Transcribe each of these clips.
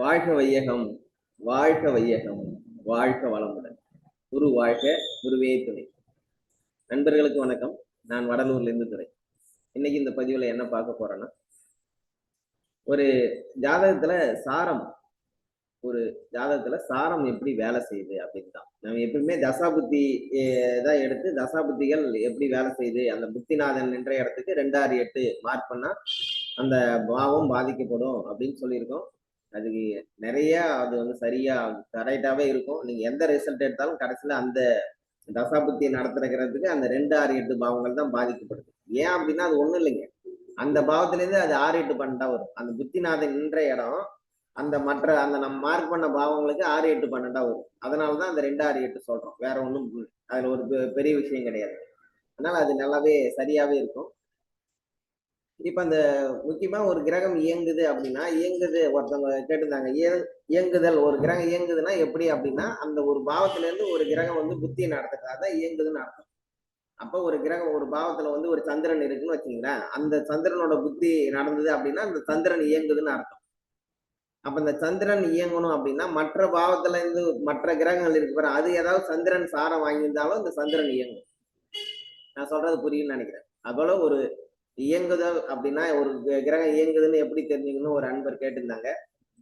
வாழ்க வையகம் வாழ்க வையகம் வாழ்க வளமுடன். குரு வாழ்க குருவே துணை. நண்பர்களுக்கு வணக்கம். நான் வடலூர்ல இருந்து துறை இன்னைக்கு இந்த பதிவுல என்ன பார்க்க போறேன்னா ஒரு ஜாதகத்துல சாரம் ஒரு ஜாதகத்துல சாரம் எப்படி வேலை செய்யுது அப்படின்னு தான் நம்ம எப்பவுமே தசாபுத்தி தான் எடுத்து தசாபுத்திகள் எப்படி வேலை செய்யுது அந்த புத்திநாதன் நின்ற இடத்துக்கு ரெண்டாறு எட்டு மார்க் பண்ணா அந்த பாவம் பாதிக்கப்படும் அப்படின்னு சொல்லியிருக்கோம். அதுக்கு நிறைய அது வந்து சரியா கரெக்டாவே இருக்கும். நீங்க எந்த ரிசல்ட் எடுத்தாலும் கடைசியில அந்த தசாபுத்தியை நடத்துறதுக்கு அந்த ரெண்டு ஆறு எட்டு பாவங்கள் தான் பாதிக்கப்படுது. ஏன் அப்படின்னா அது ஒண்ணும் இல்லைங்க. அந்த பாவத்திலேருந்து அது ஆறு எட்டு பன்னெண்டா வரும். அந்த புத்திநாதன் நின்ற இடம் அந்த மற்ற அந்த நம்ம மார்க் பண்ண பாவங்களுக்கு ஆறு எட்டு பன்னெண்டா வரும். அதனாலதான் அந்த ரெண்டு ஆறு எட்டு சொல்றோம். வேற ஒன்றும் அதுல ஒரு பெ- பெரிய விஷயம் கிடையாது. அதனால அது நல்லாவே சரியாவே இருக்கும். இப்ப அந்த முக்கியமா ஒரு கிரகம் இயங்குது அப்படின்னா இயங்குது ஒருத்தவங்க கேட்டிருந்தாங்க இயங்குதல் ஒரு கிரகம் இயங்குதுன்னா எப்படி அப்படின்னா அந்த ஒரு பாவத்துல இருந்து ஒரு கிரகம் வந்து புத்தியை நடத்துறதுக்காக தான் இயங்குதுன்னு அர்த்தம். அப்ப ஒரு கிரகம் ஒரு பாவத்துல வந்து ஒரு சந்திரன் இருக்குன்னு வச்சுங்களேன் அந்த சந்திரனோட புத்தி நடந்தது அப்படின்னா அந்த சந்திரன் இயங்குதுன்னு அர்த்தம். அப்ப இந்த சந்திரன் இயங்கணும் அப்படின்னா மற்ற பாவத்துல இருந்து மற்ற கிரகங்கள் இருக்கு பாரு அது ஏதாவது சந்திரன் சாரம் வாங்கியிருந்தாலும் இந்த சந்திரன் இயங்கும் நான் சொல்றது புரியும்னு நினைக்கிறேன். அதுபோல ஒரு இயங்குதல் அப்படின்னா ஒரு கிரகம் இயங்குதுன்னு எப்படி தெரிஞ்சுக்கணும்னு ஒரு அன்பர் கேட்டிருந்தாங்க.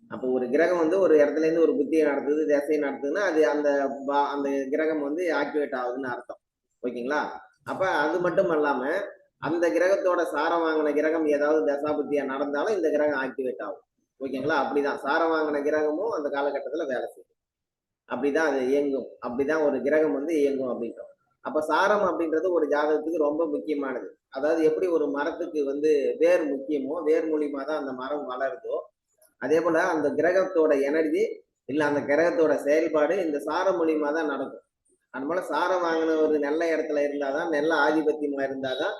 அப்போ ஒரு கிரகம் வந்து ஒரு இடத்துல இருந்து ஒரு புத்தியை நடத்துது திசையை நடத்துதுன்னா அது அந்த பா- அந்த கிரகம் வந்து ஆக்டிவேட் ஆகுதுன்னு அர்த்தம். ஓகேங்களா? அப்ப அது மட்டும் இல்லாம அந்த கிரகத்தோட சாரம் வாங்கின கிரகம் ஏதாவது தசாபுத்தியா நடந்தாலும் இந்த கிரகம் ஆக்டிவேட் ஆகும். ஓகேங்களா? அப்படிதான். சாரம் வாங்கின கிரகமும் அந்த காலகட்டத்துல வேலை செய்யும். அப்படிதான் அது இயங்கும். அப்படிதான் ஒரு கிரகம் வந்து இயங்கும் அப்படின்றோம். அப்ப சாரம் அப்படின்றது ஒரு ஜாதகத்துக்கு ரொம்ப முக்கியமானது. அதாவது எப்படி ஒரு மரத்துக்கு வந்து வேர் முக்கியமோ வேர் மூலியமா தான் அந்த மரம் வளருதோ அதே போல அந்த கிரகத்தோட எனர்ஜி இல்ல அந்த கிரகத்தோட செயல்பாடு இந்த சாரம் மூலியமா தான் நடக்கும். அதனால சாரம் வாங்கின ஒரு நல்ல இடத்துல இருந்தாதான் நல்ல ஆதிபத்தியமா இருந்தாதான்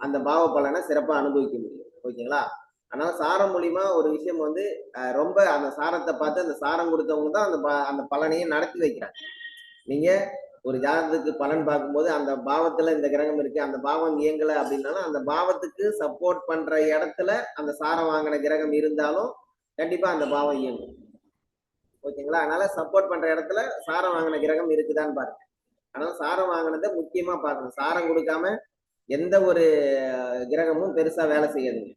அந்த பாவ பலனை சிறப்பா அனுபவிக்க முடியும். ஓகேங்களா? அதனால சாரம் மூலியமா ஒரு விஷயம் வந்து ரொம்ப அந்த சாரத்தை பார்த்து அந்த சாரம் கொடுத்தவங்க தான் அந்த ப- அந்த பலனையும் நடத்தி வைக்கிறாங்க. நீங்க ஒரு ஜாதகத்துக்கு பலன் பார்க்கும்போது அந்த பாவத்துல இந்த கிரகம் இருக்கு அந்த பாவம் இயங்கல அப்படின்னாலும் அந்த பாவத்துக்கு சப்போர்ட் பண்ற இடத்துல அந்த சாரம் வாங்கின கிரகம் இருந்தாலும் கண்டிப்பா அந்த பாவம் இயங்கும். ஓகேங்களா? அதனால சப்போர்ட் பண்ற இடத்துல சாரம் வாங்கின கிரகம் இருக்குதான்னு பாருங்க. அதனால சாரம் வாங்கினதை முக்கியமா பார்க்கணும். சாரம் கொடுக்காம எந்த ஒரு கிரகமும் பெருசா வேலை செய்யாதுங்க.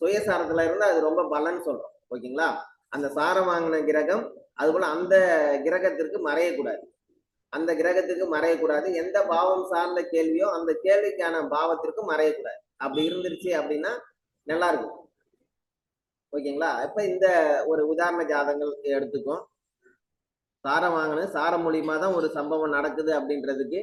சுயசாரத்துல இருந்து அது ரொம்ப பலன்னு சொல்றோம். ஓகேங்களா? அந்த சாரம் வாங்கின கிரகம் அதுபோல அந்த கிரகத்திற்கு மறையக்கூடாது. அந்த கிரகத்துக்கு மறையக்கூடாது. எந்த பாவம் சார்ந்த கேள்வியோ அந்த கேள்விக்கான பாவத்திற்கு மறையக்கூடாது. அப்படி இருந்துருச்சு அப்படின்னா நல்லா இருக்கும் ஓகேங்களா? இப்ப இந்த ஒரு உதாரண ஜாதகங்கள் எடுத்துக்கும் சாரம் வாங்கினது சாரம் மூலியமா தான் ஒரு சம்பவம் நடக்குது அப்படின்றதுக்கு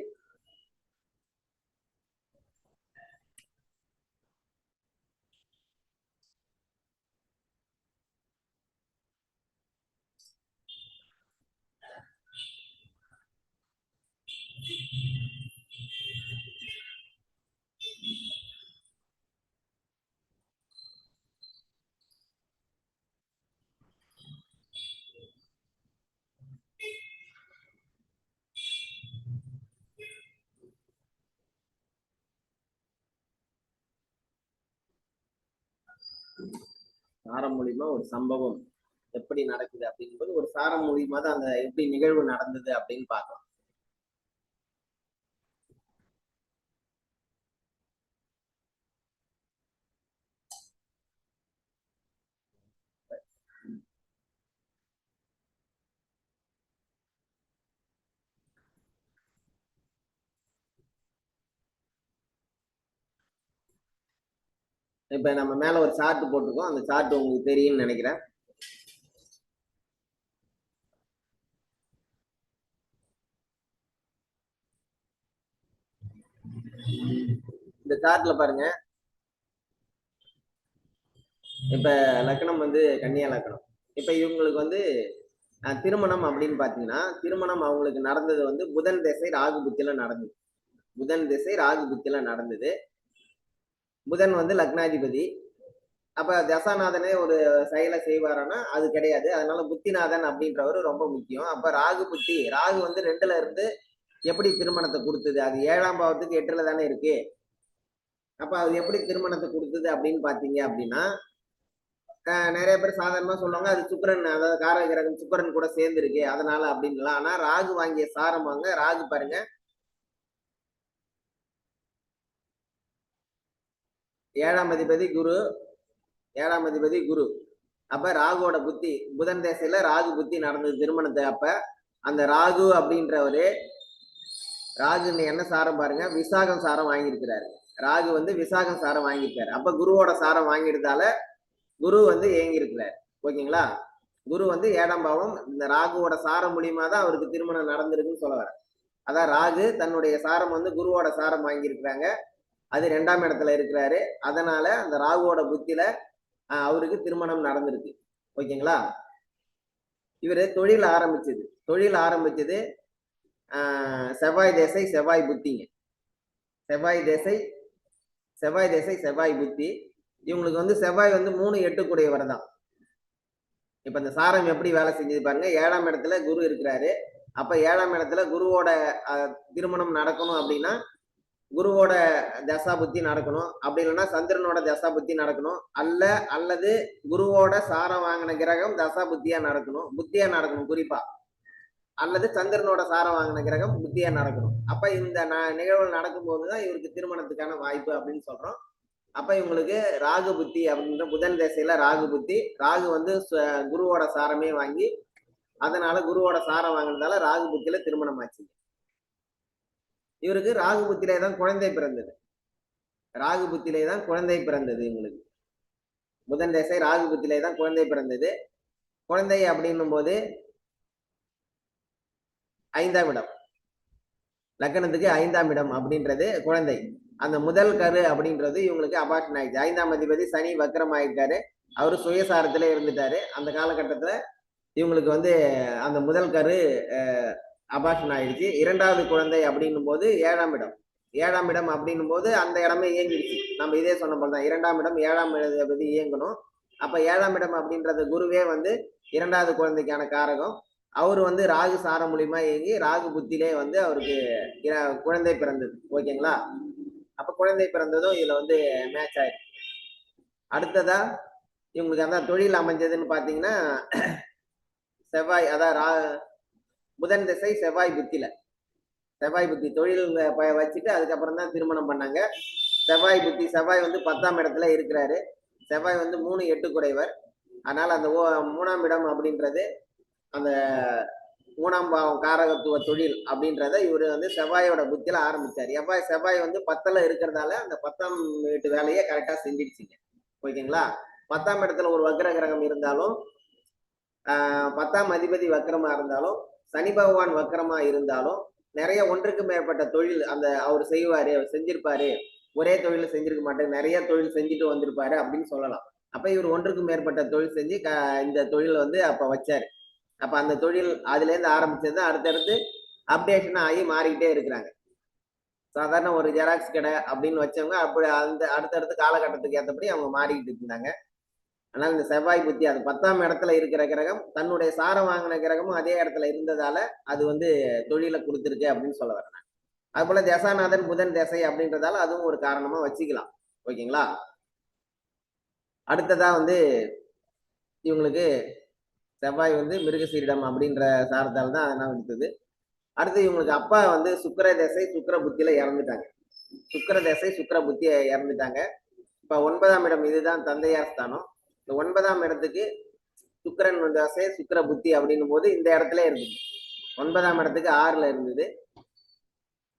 சாரம் மூலியமா ஒரு சம்பவம் எப்படி நடக்குது அப்படிங்கும்போது ஒரு சாரம் மூலியமா தான் அந்த எப்படி நிகழ்வு நடந்தது அப்படின்னு பார்க்கலாம். இப்ப நம்ம மேல ஒரு சார்ட் போட்டிருக்கோம். அந்த சார்ட் உங்களுக்கு தெரியும்னு நினைக்கிறேன். இந்த சார்ட்ல பாருங்க. இப்ப லக்னம் வந்து கன்னியா லக்னம் இப்ப இவங்களுக்கு வந்து திருமணம் அப்படின்னு பாத்தீங்கன்னா திருமணம் அவங்களுக்கு நடந்தது வந்து புதன் திசை ராகு புத்தியில நடந்தது. புதன் திசை ராகு புத்தியில நடந்தது. புதன் வந்து லக்னாதிபதி. அப்ப தசாநாதனே ஒரு செயலை செய்வாரானா? அது கிடையாது. அதனால புத்திநாதன் அப்படின்றவர் ரொம்ப முக்கியம். அப்ப ராகு புத்தி ராகு வந்து ரெண்டுல இருந்து எப்படி திருமணத்தை கொடுத்தது? அது ஏழாம் பாவத்துக்கு எட்டுல தானே இருக்கு. அப்ப அது எப்படி திருமணத்தை கொடுத்தது அப்படின்னு பாத்தீங்க அப்படின்னா நிறைய பேர் சாதாரணமா சொல்லுவாங்க அது சுக்கரன் அதாவது காரகிரகம் சுக்கரன் கூட சேர்ந்துருக்கு அதனால அப்படின்லாம் ஆனா ராகு வாங்கிய சாரம் வாங்க ராகு பாருங்க ஏழாம் அதிபதி குரு ஏழாம் அதிபதி குரு. அப்ப ராகுவோட புத்தி புதன் தேசையில ராகு புத்தி நடந்தது திருமணத்தை. அப்ப அந்த ராகு அப்படின்றவரு ராகு என்ன சாரம் பாருங்க? விசாகம் சாரம் வாங்கியிருக்கிறாரு. ராகு வந்து விசாகம் சாரம் வாங்கியிருக்காரு. அப்ப குருவோட சாரம் வாங்கியிருந்தால குரு வந்து ஏங்கியிருக்கிறார். ஓகேங்களா? குரு வந்து ஏழாம் பாவம் இந்த ராகுவோட சாரம் மூலியமா தான் அவருக்கு திருமணம் நடந்திருக்குன்னு சொல்ல வரேன் அதான் ராகு தன்னுடைய சாரம் வந்து குருவோட சாரம் வாங்கியிருக்கிறாங்க. அது ரெண்டாம் இடத்துல இருக்கிறாரு. அதனால அந்த ராகுவோட புத்தியில அவருக்கு திருமணம் நடந்திருக்கு. ஓகேங்களா? இவர் தொழில் ஆரம்பிச்சது. தொழில் ஆரம்பிச்சது செவ்வாய் தேசை செவ்வாய் புத்திங்க. செவ்வாய் தேசை செவ்வாய் தேசை செவ்வாய் புத்தி. இவங்களுக்கு வந்து செவ்வாய் வந்து மூணு எட்டு கூடையவர் தான். இப்போ இந்த சாரம் எப்படி வேலை செஞ்சது பாருங்க. ஏழாம் இடத்துல குரு இருக்கிறாரு. அப்போ ஏழாம் இடத்துல குருவோட திருமணம் நடக்கணும் அப்படின்னா குருவோட தசா புத்தி நடக்கணும். அப்படி இல்லைன்னா சந்திரனோட தசா புத்தி நடக்கணும். அல்ல அல்லது குருவோட சாரம் வாங்கின கிரகம் தசா புத்தியா நடக்கணும். புத்தியா நடக்கணும் குறிப்பா. அல்லது சந்திரனோட சாரம் வாங்கின கிரகம் புத்தியா நடக்கணும். அப்ப இந்த ந- நிகழ்வுகள் நடக்கும்போது தான் இவருக்கு திருமணத்துக்கான வாய்ப்பு அப்படின்னு சொல்றோம். அப்ப இவங்களுக்கு ராகு புத்தி அப்படின்ற புதன் திசையில ராகு புத்தி. ராகு வந்து ச- குருவோட சாரமே வாங்கி அதனால குருவோட சாரம் வாங்கினதால ராகு புத்தியில திருமணம் ஆச்சு. இவருக்கு ராகு புத்திலே தான் குழந்தை பிறந்தது. ராகுபுத்திலே தான் குழந்தை பிறந்தது இவங்களுக்கு. புதன் திசை ராகுபுத்திலே தான் குழந்தை பிறந்தது. குழந்தை அப்படின்னும் போது ஐந்தாம் இடம். லக்கணத்துக்கு ஐந்தாம் இடம் அப்படின்றது குழந்தை. அந்த முதல் கரு அப்படின்றது இவங்களுக்கு அபாஷன் ஆயிடுச்சு. ஐந்தாம் அதிபதி சனி வக்கரம் ஆயிருக்காரு அவரு சுயசாரத்துல இருந்துட்டாரு. அந்த காலகட்டத்துல இவங்களுக்கு வந்து அந்த முதல் கரு அபாஷன் ஆயிடுச்சு இரண்டாவது குழந்தை அப்படின்னும் போது ஏழாம் இடம். ஏழாம் இடம் அப்படின்னும் போது அந்த இடமே இயங்கிடுச்சு. நம்ம இதே சொன்ன போல தான் இரண்டாம் இடம் ஏழாம் இடத்தை இயங்கணும். அப்ப ஏழாம் இடம் அப்படின்றது குருவே வந்து இரண்டாவது குழந்தைக்கான காரகம். அவர் வந்து ராகு சாரம் மூலியமா இயங்கி ராகு புத்திலே வந்து அவருக்கு குழந்தை பிறந்தது. ஓகேங்களா? அப்ப குழந்தை பிறந்ததும் இதுல வந்து மேட்ச் ஆயிடுச்சு. அடுத்ததா இவங்களுக்கு அதான் தொழில் அமைஞ்சதுன்னு பாத்தீங்கன்னா செவ்வாய் அதான் ரா புதன் திசை செவ்வாய் புத்தியில செவ்வாய் புத்தி தொழில் வச்சுட்டு அதுக்கப்புறம் தான் திருமணம் பண்ணாங்க. செவ்வாய் புத்தி செவ்வாய் வந்து பத்தாம் இடத்துல இருக்கிறாரு. செவ்வாய் வந்து மூணு எட்டு குறைவர் அதனால அந்த ஓ- மூணாம் இடம் அப்படின்றது அந்த மூணாம் பாவம் காரகத்துவ தொழில் அப்படின்றத இவர் வந்து செவ்வாயோட புத்தியில ஆரம்பிச்சார். எவ்வாய் செவ்வாய் வந்து பத்தில் இருக்கிறதால அந்த பத்தாம் வீட்டு வேலையை கரெக்டாக செஞ்சிடுச்சிங்க. ஓகேங்களா? பத்தாம் இடத்துல ஒரு வக்ர கிரகம் இருந்தாலும் பத்தாம் அதிபதி வக்கரமாக இருந்தாலும் சனி பகவான் வக்கரமா இருந்தாலும் நிறைய ஒன்றுக்கு மேற்பட்ட தொழில் அந்த அவர் செய்வாரு அவர் செஞ்சிருப்பாரு. ஒரே தொழில் செஞ்சிருக்க மாட்டாரு. நிறைய தொழில் செஞ்சுட்டு வந்திருப்பாரு அப்படின்னு சொல்லலாம். அப்ப இவர் ஒன்றுக்கு மேற்பட்ட தொழில் செஞ்சு க- இந்த தொழில் வந்து அப்ப வச்சாரு. அப்ப அந்த தொழில் அதுல இருந்து ஆரம்பிச்சது அடுத்தடுத்து அப்டேஷன் ஆகி மாறிக்கிட்டே இருக்கிறாங்க. சாதாரண ஒரு ஜெராக்ஸ் கடை அப்படின்னு வச்சவங்க அப்படி அந்த அடுத்தடுத்த காலகட்டத்துக்கு ஏற்றபடி அவங்க மாறிக்கிட்டு இருந்தாங்க. ஆனால் இந்த செவ்வாய் புத்தி அது பத்தாம் இடத்துல இருக்கிற கிரகம் தன்னுடைய சாரம் வாங்கின கிரகமும் அதே இடத்துல இருந்ததால அது வந்து தொழிலை கொடுத்துருக்கு அப்படின்னு சொல்ல வரேன் நான். அது போல தசாநாதன் புதன் தசை அப்படின்றதால அதுவும் ஒரு காரணமா வச்சுக்கலாம். ஓகேங்களா? அடுத்ததா வந்து இவங்களுக்கு செவ்வாய் வந்து மிருகசீரிடம் அப்படின்ற சாரத்தால் தான் அதெல்லாம் எடுத்தது. அடுத்து இவங்களுக்கு அப்பா வந்து சுக்கர தசை சுக்கர புத்தியில இறந்துட்டாங்க. சுக்கர தசை சுக்கர புத்திய இறந்துட்டாங்க. இப்ப ஒன்பதாம் இடம் இதுதான் தந்தையார் ஸ்தானம். இந்த ஒன்பதாம் இடத்துக்கு சுக்கிரன் வந்தாசே சுக்கர புத்தி அப்படின்னும் போது இந்த இடத்துல இருந்தது. ஒன்பதாம் இடத்துக்கு ஆறுல இருந்தது.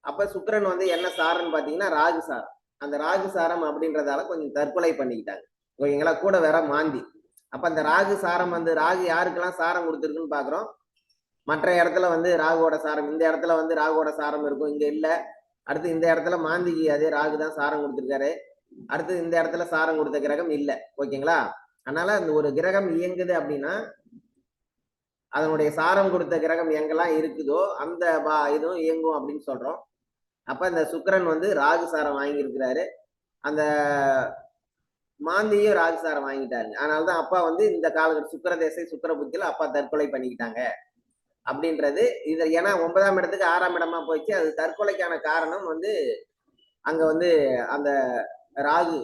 அப்ப சுக்கரன் வந்து என்ன சாரன்னு பாத்தீங்கன்னா ராகு சாரம். அந்த ராகு சாரம் அப்படின்றதால கொஞ்சம் தற்கொலை பண்ணிக்கிட்டாங்க. ஓகேங்களா கூட வேற மாந்தி. அப்ப அந்த ராகு சாரம் வந்து ராகு யாருக்கெல்லாம் சாரம் கொடுத்துருக்குன்னு பாக்குறோம். மற்ற இடத்துல வந்து ராகுவோட சாரம் இந்த இடத்துல வந்து ராகுவோட சாரம் இருக்கும். இங்க இல்ல. அடுத்து இந்த இடத்துல மாந்திக்கு அதே ராகு தான் சாரம் கொடுத்துருக்காரு. அடுத்து இந்த இடத்துல சாரம் கொடுத்த கிரகம் இல்லை. ஓகேங்களா? அதனால அந்த ஒரு கிரகம் இயங்குது அப்படின்னா அதனுடைய சாரம் கொடுத்த கிரகம் எங்கெல்லாம் இருக்குதோ அந்த பா இதுவும் இயங்கும் அப்படின்னு சொல்றோம். அப்ப இந்த சுக்கரன் வந்து ராகு சாரம் வாங்கியிருக்கிறாரு. அந்த மாந்தியும் ராகு சாரம் வாங்கிட்டாருங்க அதனாலதான் அப்பா வந்து இந்த காலகட்ட சுக்கர தேசை சுக்கிர புத்தியில அப்பா தற்கொலை பண்ணிக்கிட்டாங்க. அப்படின்றது இது ஏன்னா ஒன்பதாம் இடத்துக்கு ஆறாம் இடமா போச்சு அது தற்கொலைக்கான காரணம் வந்து அங்க வந்து அந்த ராகு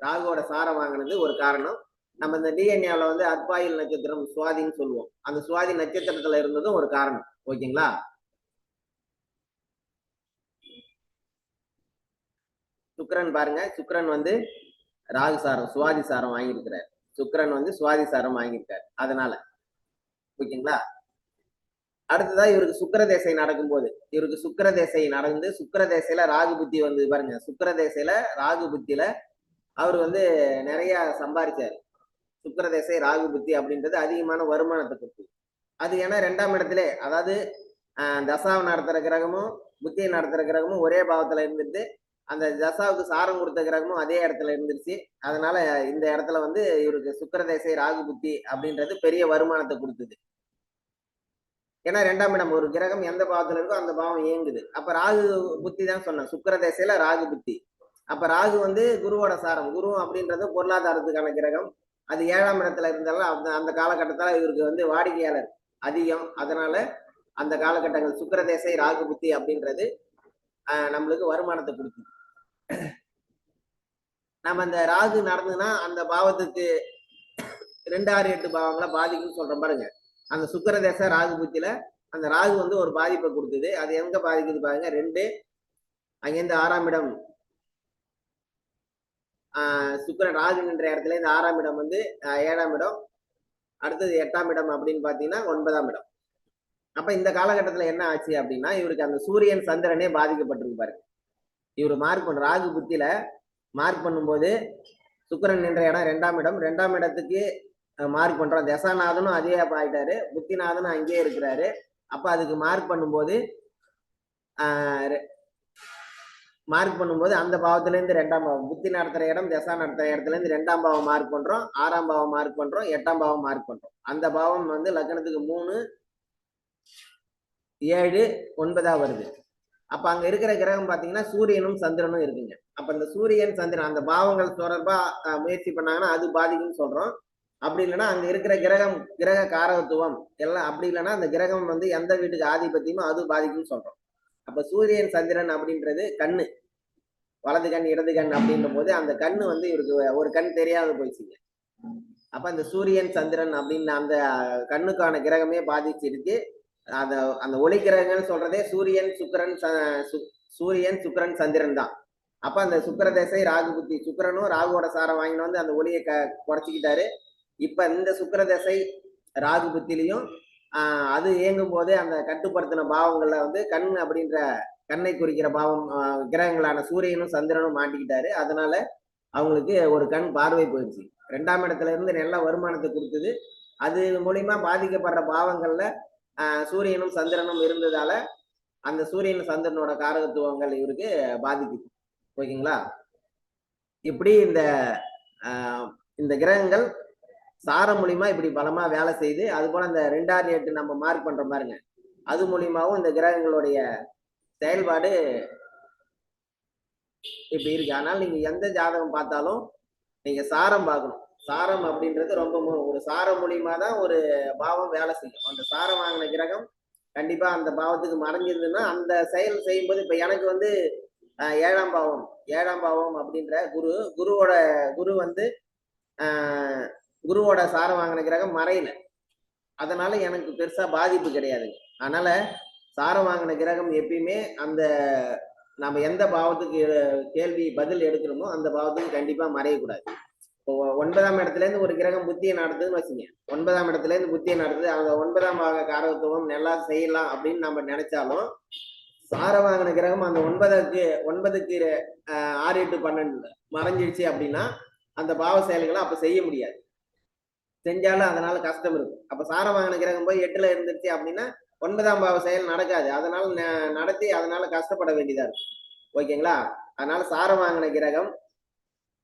ராகுவோட சாரம் வாங்கினது ஒரு காரணம். நம்ம இந்த டிஎன்ஏவில் வந்து அத்வாயில் நட்சத்திரம் சுவாதின்னு சொல்லுவோம். அந்த சுவாதி நட்சத்திரத்துல இருந்ததும் ஒரு காரணம். ஓகேங்களா? சுக்கரன் பாருங்க. சுக்கரன் வந்து ராகு சாரம் சுவாதி சாரம் வாங்கியிருக்கிறார். சுக்கரன் வந்து சுவாதி சாரம் வாங்கியிருக்கார். அதனால. ஓகேங்களா? அடுத்ததா இவருக்கு சுக்கர தேசை நடக்கும்போது. இவருக்கு சுக்கர தேசை நடந்து சுக்கர தேசையில ராகு புத்தி வந்து பாருங்க. சுக்கர தேசையில ராகு புத்தியில அவர் வந்து நிறைய சம்பாரிச்சாரு. சுக்கிரதேசை ராகு புத்தி அப்படின்றது அதிகமான வருமானத்தை கொடுத்து அது ஏன்னா ரெண்டாம் இடத்துல அதாவது ஆஹ், தசாவை நடத்துகிற கிரகமும் புத்தியை நடத்துகிற கிரகமும் ஒரே பாவத்தில் இருந்துட்டு அந்த தசாவுக்கு சாரம் கொடுத்த கிரகமும் அதே இடத்துல இருந்துருச்சு. அதனால இந்த இடத்துல வந்து இவருக்கு சுக்கிரதேசை ராகு புத்தி அப்படின்றது பெரிய வருமானத்தை கொடுத்தது ஏன்னா ரெண்டாம் இடம் ஒரு கிரகம் எந்த பாவத்துல இருக்கோ அந்த பாவம் இயங்குது. அப்ப ராகு புத்தி தான் சொன்னேன். சுக்கிர ராகு புத்தி. அப்ப ராகு வந்து குருவோட சாரம். குரு அப்படின்றது பொருளாதாரத்துக்கான கிரகம். அது ஏழாம் இடத்துல இருந்தாலும் அந்த அந்த காலகட்டத்தில் இவருக்கு வந்து வாடிக்கையாளர் அதிகம். அதனால அந்த காலகட்டங்கள் சுக்கரதேசை ராகு புத்தி அப்படின்றது நம்மளுக்கு வருமானத்தை கொடுக்குது. நம்ம அந்த ராகு நடந்ததுன்னா அந்த பாவத்துக்கு ரெண்டு ஆறு எட்டு பாவங்களை பாதிக்கும்னு சொல்றோம் பாருங்க. அந்த சுக்கரதேச ராகு புத்தியில அந்த ராகு வந்து ஒரு பாதிப்பை கொடுக்குது. அது எங்க பாதிக்குது பாருங்க? ரெண்டு அங்கேருந்து ஆறாம் இடம் சுக்கிரன் ராகு நின்ற இடத்துல இந்த ஆறாம் இடம் வந்து ஏழாம் இடம் அடுத்தது எட்டாம் இடம் அப்படின்னு பார்த்தீங்கன்னா ஒன்பதாம் இடம். அப்ப இந்த காலகட்டத்துல என்ன ஆச்சு அப்படின்னா இவருக்கு அந்த சூரியன் சந்திரனே பாதிக்கப்பட்டிருக்கு பாருங்க. இவர் மார்க் பண்ண ராகு புத்தியில மார்க் பண்ணும்போது சுக்கரன் நின்ற இடம் ரெண்டாம் இடம். ரெண்டாம் இடத்துக்கு மார்க் பண்றோம் தசாநாதனும் அதே அப்ப ஆயிட்டாரு. புத்திநாதனும் அங்கேயே இருக்கிறாரு. அப்ப அதுக்கு மார்க் பண்ணும்போது மார்க் பண்ணும்போது அந்த பாவத்துல இருந்து ரெண்டாம் பாவம். புத்தி நடத்துகிற இடம் தசா நடத்துகிற இடத்துல இருந்து ரெண்டாம் பாவம் மார்க் பண்ணுறோம் ஆறாம் பாவம் மார்க் பண்ணுறோம் எட்டாம் பாவம் மார்க் பண்ணுறோம் அந்த பாவம் வந்து லக்னத்துக்கு மூணு ஏழு ஒன்பதா வருது. அப்போ அங்க இருக்கிற கிரகம் பார்த்தீங்கன்னா சூரியனும் சந்திரனும் இருக்குங்க. அப்ப இந்த சூரியன் சந்திரன் அந்த பாவங்கள் தொடர்பாக முயற்சி பண்ணாங்கன்னா அது பாதிக்கும்னு சொல்றோம். அப்படி இல்லைன்னா அங்க இருக்கிற கிரகம் கிரக காரகத்துவம் எல்லாம் அப்படி இல்லைன்னா அந்த கிரகம் வந்து எந்த வீட்டுக்கு ஆதிபத்தியமோ அது பாதிக்கும்னு சொல்றோம். அப்ப சூரியன் சந்திரன் அப்படின்றது கண்ணு. வலது கண் இடது கண் அப்படின்ற போது அந்த கண்ணு வந்து இவருக்கு ஒரு கண் தெரியாத போயிடுச்சுங்க. அப்ப அந்த சூரியன் சந்திரன் அப்படின்னு அந்த கண்ணுக்கான கிரகமே பாதிச்சிருக்கு. அந்த அந்த ஒளி கிரகங்கள் சொல்றதே சூரியன் சுக்கரன் ச- சு- சூரியன் சுக்கரன் சந்திரன் தான். அப்ப அந்த சுக்கர தேசை ராகு புத்தி சுக்கிரனும் ராகுவோட சாரம் வாங்கிட்டு வந்து அந்த ஒளியை க குறைச்சிக்கிட்டாரு. இப்ப இந்த சுக்கர தசை ராகு புத்திலையும் அது இயங்கும் போதே அந்த கட்டுப்படுத்தின பாவங்கள்ல வந்து கண் அப்படின்ற கண்ணை குறிக்கிற பாவம் கிரகங்களான சூரியனும் சந்திரனும் மாட்டிக்கிட்டாரு. அதனால அவங்களுக்கு ஒரு கண் பார்வை போயிடுச்சு. ரெண்டாம் இடத்துல இருந்து நல்ல வருமானத்தை கொடுத்தது. அது மூலியமா பாதிக்கப்படுற பாவங்கள்ல சூரியனும் சந்திரனும் இருந்ததால அந்த சூரியன் சந்திரனோட காரகத்துவங்கள் இவருக்கு பாதிக்குது. ஓகேங்களா? இப்படி இந்த இந்த கிரகங்கள் சாரம் மூலியமா இப்படி பலமா வேலை செய்து அது போல அந்த ரெண்டாறு எட்டு நம்ம மார்க் பண்ற பாருங்க. அது மூலியமாவும் இந்த கிரகங்களுடைய செயல்பாடு இப்படி இருக்கு. ஆனால் நீங்க எந்த ஜாதகம் பார்த்தாலும் நீங்க சாரம் பார்க்கணும். சாரம் அப்படின்றது ரொம்ப மு- ஒரு சாரம் மூலியமா தான் ஒரு பாவம் வேலை செய்யும். அந்த சாரம் வாங்கின கிரகம் கண்டிப்பா அந்த பாவத்துக்கு மறைஞ்சிருந்ததுன்னா அந்த செயல் செய்யும்போது இப்ப எனக்கு வந்து ஏழாம் பாவம் ஏழாம் பாவம் அப்படின்ற குரு குருவோட குரு வந்து ஆஹ், குருவோட சாரம் வாங்கின கிரகம் மறையல. அதனால எனக்கு பெருசா பாதிப்பு கிடையாது. அதனால சாரம் வாங்கின கிரகம் எப்பயுமே அந்த நம்ம எந்த பாவத்துக்கு கேள்வி பதில் எடுக்கிறோமோ அந்த பாவத்துக்கு கண்டிப்பா மறையக்கூடாது. இப்போ ஒன்பதாம் இடத்துல இருந்து ஒரு கிரகம் புத்தியை நடத்துதுன்னு வச்சுங்க. ஒன்பதாம் இடத்துல இருந்து புத்தியை நடத்துது. அந்த ஒன்பதாம் பாக காரகத்துவம் நல்லா செய்யலாம் அப்படின்னு நம்ம நினைச்சாலும் சார வாங்கின கிரகம் அந்த ஒன்பதுக்கு ஒன்பதுக்கு ஆறு எட்டு பன்னெண்டு மறைஞ்சிடுச்சு அப்படின்னா அந்த பாவ செயல்களை அப்ப செய்ய முடியாது. செஞ்சாலும் அதனால கஷ்டம் இருக்கும் அப்ப சாரம் வாங்கின கிரகம் போய் எட்டுல இருந்துச்சு அப்படின்னா ஒன்பதாம் பாவ செயல் நடக்காது. அதனால ந- நடத்தி அதனால கஷ்டப்பட வேண்டியதா இருக்கும் ஓகேங்களா? அதனால சாரம் வாங்கின கிரகம்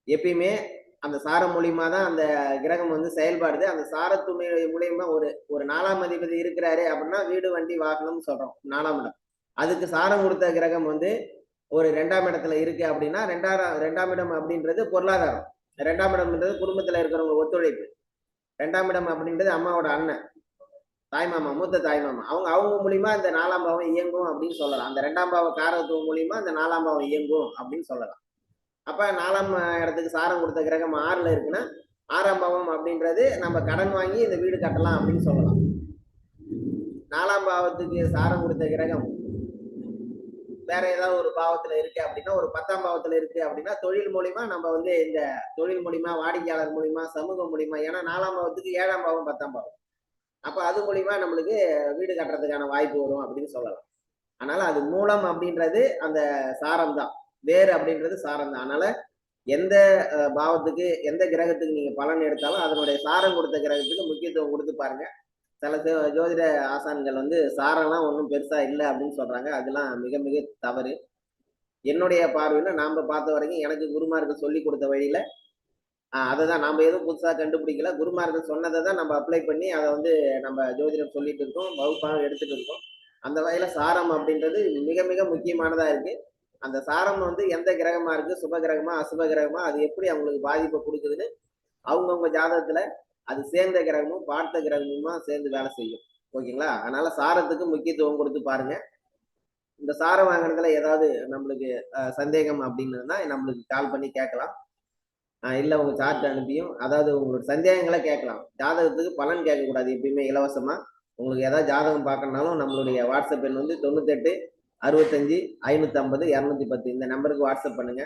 எப்பயுமே அந்த சாரம் மூலியமா தான் அந்த கிரகம் வந்து செயல்பாடுது. அந்த சாரத்து மூலியமா ஒரு ஒரு நாலாம் அதிபதி இருக்கிறாரு அப்படின்னா வீடு வண்டி வாகனம்னு சொல்றோம். நாலாம் இடம். அதுக்கு சாரம் கொடுத்த கிரகம் வந்து ஒரு ரெண்டாம் இடத்துல இருக்கு அப்படின்னா ரெண்டாம் ரெண்டாம் இடம் அப்படின்றது பொருளாதாரம். ரெண்டாம் இடம்ன்றது குடும்பத்துல இருக்கிறவங்க ஒத்துழைப்பு. ரெண்டாம் இடம் அப்படின்றது அம்மாவோட அண்ணன். தாய்மாமா மூத்த தாய்மாமா அவங்க அவங்க மூலியமா இந்த நாலாம் பாவம் இயங்கும் அப்படின்னு சொல்லலாம். அந்த ரெண்டாம் பாவ காரகத்துவம் மூலியமா இந்த நாலாம் பாவம் இயங்கும் அப்படின்னு சொல்லலாம். அப்ப நாலாம் இடத்துக்கு சாரம் கொடுத்த கிரகம் ஆறுல இருக்குன்னா ஆறாம் பாவம் அப்படின்றது நம்ம கடன் வாங்கி இந்த வீடு கட்டலாம் அப்படின்னு சொல்லலாம். நாலாம் பாவத்துக்கு சாரம் கொடுத்த கிரகம் வேற ஏதாவது ஒரு பாவத்துல இருக்கு அப்படின்னா ஒரு பத்தாம் பாவத்துல இருக்கு அப்படின்னா தொழில் மூலியமா நம்ம வந்து இந்த தொழில் மூலியமா வாடிக்கையாளர் மூலியமா சமூகம் மூலியமா ஏன்னா நாலாம் பாவத்துக்கு ஏழாம் பாவம் பத்தாம் பாவம். அப்ப அது மூலியமா நம்மளுக்கு வீடு கட்டுறதுக்கான வாய்ப்பு வரும் அப்படின்னு சொல்லலாம். அதனால அது மூலம் அப்படின்றது அந்த சாரம் தான். வேறு அப்படின்றது சாரம் தான். அதனால எந்த பாவத்துக்கு எந்த கிரகத்துக்கு நீங்க பலன் எடுத்தாலும் அதனுடைய சாரம் கொடுத்த கிரகத்துக்கு முக்கியத்துவம் கொடுத்து பாருங்க. சில ஜோ- ஜோதிட ஆசான்கள் வந்து சாரம்லாம் ஒன்றும் பெருசாக இல்லை அப்படின்னு சொல்கிறாங்க அதெல்லாம் மிக மிக தவறு. என்னுடைய பார்வையில் நாம் பார்த்த வரைக்கும் எனக்கு குருமார்கள் சொல்லி கொடுத்த வழியில் அதை தான் நாம எதுவும் புதுசாக கண்டுபிடிக்கல. குருமார்கள் சொன்னதை தான் நம்ம அப்ளை பண்ணி அதை வந்து நம்ம ஜோதிடம் சொல்லிட்டு இருக்கோம் வகுப்பாக எடுத்துகிட்டு இருக்கோம். அந்த வகையில் சாரம் அப்படின்றது மிக மிக முக்கியமானதாக இருக்குது அந்த சாரம் வந்து எந்த கிரகமாக இருக்குது சுப கிரகமாக அசுப கிரகமாக அது எப்படி அவங்களுக்கு பாதிப்பை கொடுக்குதுன்னு அவங்கவுங்க ஜாதகத்தில் அது சேர்ந்த கிரகமும் பார்த்த கிரகமுமா சேர்ந்து வேலை செய்யும். ஓகேங்களா? அதனால சாரத்துக்கு முக்கியத்துவம் கொடுத்து பாருங்க. இந்த சாரம் வாங்குறதுல ஏதாவது நம்மளுக்கு சந்தேகம் சந்தேகம் அப்படின்னா நம்மளுக்கு கால் பண்ணி கேட்கலாம். இல்லை இல்ல உங்க சார்ட் அனுப்பியும் அதாவது உங்களோட சந்தேகங்களை கேட்கலாம். ஜாதகத்துக்கு பலன் கேட்கக்கூடாது எப்பயுமே இலவசமா. உங்களுக்கு ஏதாவது ஜாதகம் பார்க்கணுனாலும் நம்மளுடைய வாட்ஸ்அப் எண் வந்து தொண்ணூத்தெட்டு அறுபத்தஞ்சு ஐநூத்தி ஐம்பது இரநூத்தி பத்து. இந்த நம்பருக்கு வாட்ஸ்அப் பண்ணுங்க.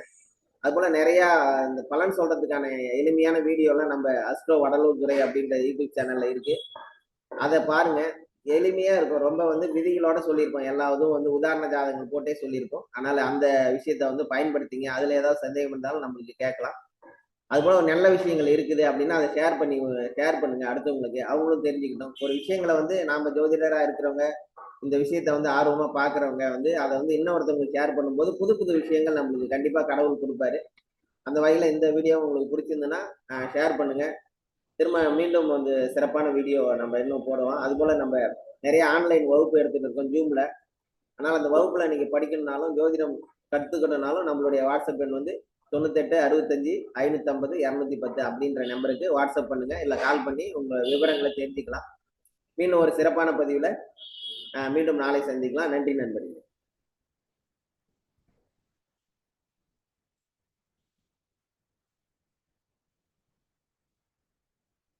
அது போல நிறைய இந்த பலன் சொல்றதுக்கான எளிமையான வீடியோலாம் நம்ம அஸ்ட்ரோ வடலூர் துறை அப்படின்ற யூடியூப் சேனல்ல இருக்கு. அதை பாருங்க. எளிமையா இருக்கும். ரொம்ப வந்து விதிகளோட சொல்லியிருக்கோம் எல்லா இதுவும் வந்து உதாரண ஜாதகங்கள் போட்டே சொல்லியிருக்கோம் அதனால அந்த விஷயத்த வந்து பயன்படுத்திங்க. அதுல ஏதாவது சந்தேகம் இருந்தாலும் நம்மளுக்கு கேட்கலாம். அது போல ஒரு நல்ல விஷயங்கள் இருக்குது அப்படின்னா அதை ஷேர் பண்ணி ஷேர் பண்ணுங்க அடுத்தவங்களுக்கு. அவங்களும் தெரிஞ்சுக்கிட்டோம் ஒரு விஷயங்களை வந்து நாம ஜோதிடரா இருக்கிறவங்க இந்த விஷயத்த வந்து ஆர்வமாக பார்க்குறவங்க வந்து அதை வந்து இன்னொருத்தவங்களுக்கு ஷேர் பண்ணும்போது புது புது விஷயங்கள் நம்மளுக்கு கண்டிப்பாக கடவுள் கொடுப்பாரு. அந்த வகையில் இந்த வீடியோ உங்களுக்கு பிடிச்சிருந்துன்னா ஷேர் பண்ணுங்கள் திரும்ப மீண்டும் வந்து சிறப்பான வீடியோ நம்ம இன்னும் போடுவோம் அதுபோல் நம்ம நிறைய ஆன்லைன் வகுப்பு எடுத்துட்டு இருக்கோம் ஜூமில் ஆனால் அந்த வகுப்பில் நீங்கள் படிக்கணும்னாலும் ஜோதிடம் கற்றுக்கணுன்னாலும் நம்மளுடைய வாட்ஸ்அப் எண் வந்து தொண்ணூத்தெட்டு அறுபத்தஞ்சு ஐநூற்றம்பது இரநூத்தி பத்து அப்படின்ற நம்பருக்கு வாட்ஸ்அப் பண்ணுங்கள் இல்லை கால் பண்ணி உங்கள் விவரங்களை தெரிஞ்சுக்கலாம். மீண்டும் ஒரு சிறப்பான பதிவில் மீண்டும் நாளை சந்திக்கலாம். நன்றி நண்பர்களே.